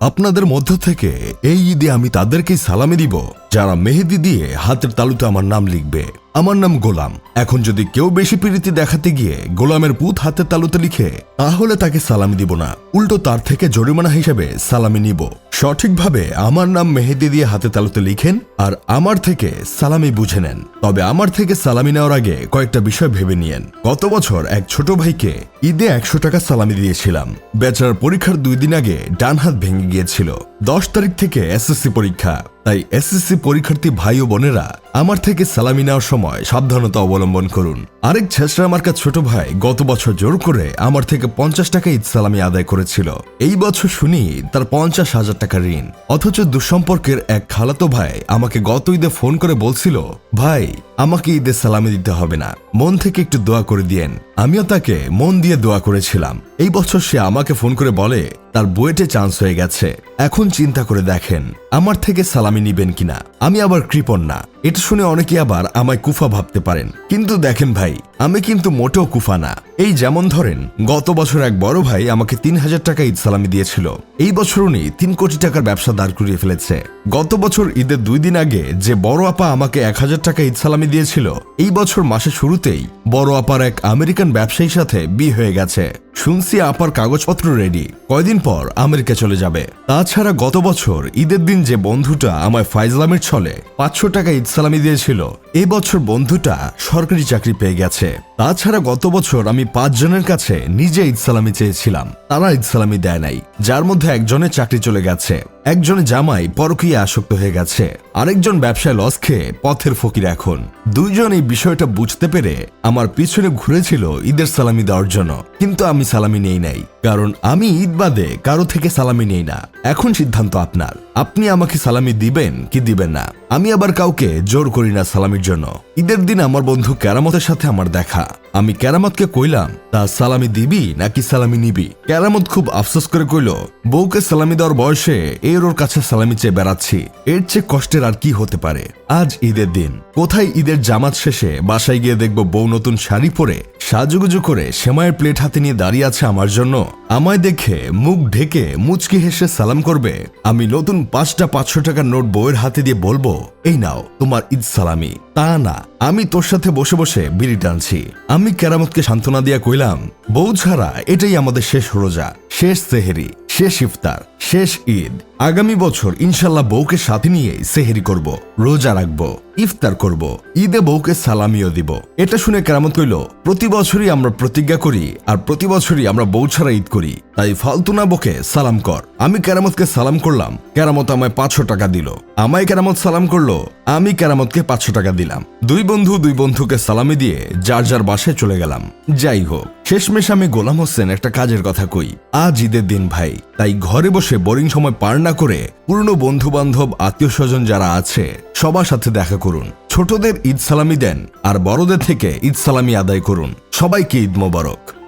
আপনাদের মধ্য থেকে এই ঈদে আমি তাদেরকেই সালামি দিব, যারা মেহেদি দিয়ে হাতের তালুতে আমার নাম লিখবে। আমার নাম গোলাম। এখন যদি কেউ বেশি প্রীতি দেখাতে গিয়ে গোলামের পুত হাতের তালুতে লিখে, তাহলে তাকে সালামি দিব না। উল্টো তার থেকে জরিমানা হিসেবে সালামি নিব। সঠিকভাবে আমার নাম মেহেদি দিয়ে হাতে তালুতে লিখেন আর আমার থেকে সালামি বুঝে নেন। তবে আমার থেকে সালামি নেওয়ার আগে কয়েকটা বিষয় ভেবে নিয়েন। গত বছর এক ছোট ভাইকে ঈদে একশো টাকা সালামি দিয়েছিলাম। বেচারার পরীক্ষার দুই দিন আগে ডান হাত ভেঙে গিয়েছিল। দশ তারিখ থেকে এসএসসি পরীক্ষা। তাই এসএসসি পরীক্ষার্থী ভাই ও বোনেরা আমার থেকে সালামি নেওয়ার সময় সাবধানতা অবলম্বন করুন। আরেক ছেসরা মার্কা ছোট ভাই গত বছর জোর করে আমার থেকে পঞ্চাশ টাকা ঈদ সালামি আদায় করেছিল। এই বছর শুনি তার পঞ্চাশ হাজার টাকা ঋণ। অথচ দুঃসম্পর্কের এক খালাতো ভাই আমাকে গত ঈদে ফোন করে বলছিল ভাই আমাকে ঈদের সালামি দিতে হবে না। মন থেকে একটু দোয়া করে দিয়েন। আমিও তাকে মন দিয়ে দোয়া করেছিলাম। এই বছর সে আমাকে ফোন করে বলে, তার বুয়েটে চান্স হয়ে গেছে। এখন চিন্তা করে দেখেন, আমার থেকে সালামি নিবেন কিনা? আমি আবার কৃপণ না। এটা শুনে অনেকে আবার আমায় কুফা ভাবতে পারেন। কিন্তু দেখেন ভাই, আমি কিন্তু মোটেও কুফা না। এই যেমন ধরেন, গত বছর এক বড় ভাই আমাকে তিন হাজার টাকা ঈদ সালামি দিয়েছিল। এই বছর উনি তিন কোটি টাকার ব্যবসা দাঁড় করিয়ে ফেলেছে। গত বছর ঈদের দুই দিন আগে যে বড় আপা আমাকে এক হাজার টাকা ঈদ সালামি দিয়েছিল। এই বছর মাসের শুরুতেই বড় আপার এক আমেরিকান ব্যবসায়ীর সাথে বিয়ে হয়ে গেছে। শুনছি আপার কাগজপত্র রেডি কয়দিন পর আমেরিকা চলে যাবে। তাছাড়া গত বছর ঈদের দিন যে বন্ধুটা আমায় ফাইজলামের ছলে, পাঁচশো টাকা ঈদ সালামি দিয়েছিল এই বছর বন্ধুটা সরকারি চাকরি পেয়ে গেছে। তাছাড়া গত বছর আমি পাঁচজনের কাছে নিজে ঈদ সালামি চেয়েছিলাম, তারা ঈদ সালামি দেয় নাই, যার মধ্যে একজনের চাকরি চলে গেছে। একজনের জামাই পরকীয়া আসক্ত হয়ে গেছে। আরেকজন ব্যবসায় লস খেয়ে পথের ফকির এখন। দুইজন এই বিষয়টা বুঝতে পেরে আমার পিছনে ঘুরেছিল ঈদের সালামি দেওয়ার জন্য। কিন্তু আমি সালামি নেই নাই। কারণ আমি ঈদ বাদে কারও থেকে সালামি নেই না। এখন সিদ্ধান্ত আপনার। আপনি আমাকে সালামি দিবেন কি দিবেন না? আমি আবার কাউকে জোর করি না সালামির জন্য। ঈদের দিন আমার বন্ধু কেরামতের সাথে আমার দেখা। আমি কেরামতকে কইলাম, তা সালামি দিবি নাকি সালামি নিবি? কেরামত খুব আফসোস করে কইল, বউকে সালামি দেওয়ার বয়সে এর ওর কাছে সালামি চেয়ে বেড়াচ্ছি। এর চেয়ে কষ্টের আর কি হতে পারে? আজ ঈদের দিন। কোথায় ঈদের জামাত শেষে বাসায় গিয়ে দেখব বউ নতুন শাড়ি পরে সাজুগুজু করে সেমাইয়ের প্লেট হাতে নিয়ে দাঁড়িয়ে আছে আমার জন্য। আমায় দেখে মুখ ঢেকে মুচকি হেসে সালাম করবে। আমি নতুন পাঁচটা পাঁচশো টাকার নোট বউয়ের হাতে দিয়ে বলব, এই নাও, তোমার ঈদ সালামি। তা না, আমি তোর সাথে বসে বসে বিড়ি টানছি। আমি কেরামতকে সান্ত্বনা দিয়া কইলাম, বউ ছাড়া এটাই আমাদের শেষ রোজা, শেষ সেহেরি, শেষ ইফতার। শেষ ঈদ। আগামী বছর ইনশাল্লাহ বউকে সাথে নিয়ে সেহেরি করব, রোজা রাখব, ইফতার করব, ঈদে বউকে সালামিও দিব। এটা শুনে কেরামত কইল, প্রতি বছরই আমরা প্রতিজ্ঞা করি আর প্রতি বছরই আমরা বউ ছাড়া ঈদ করি। তাই ফালতু না সালাম কর। আমি কেরামতকে সালাম করলাম, কেরামত আমায় পাঁচশো টাকা দিল। আমায় কেরামত সালাম করল, আমি কেরামতকে পাঁচশো টাকা দিলাম। দুই বন্ধু দুই বন্ধুকে সালামি দিয়ে যার যার বাসায় চলে গেলাম। যাই হোক, শেষমেশ আমি গোলাম হোসেন একটা কাজের কথা কই। আজ ঈদের দিন ভাই। তাই ঘরে বসে বোরিং সময় পার না করে পুরনো বন্ধু বান্ধব আত্মীয় স্বজন যারা আছে, সবার সাথে দেখা করুন। ছোটদের ঈদ সালামি দেন আর বড়দের থেকে ঈদ সালামি আদায় করুন। সবাইকে ঈদ মোবারক।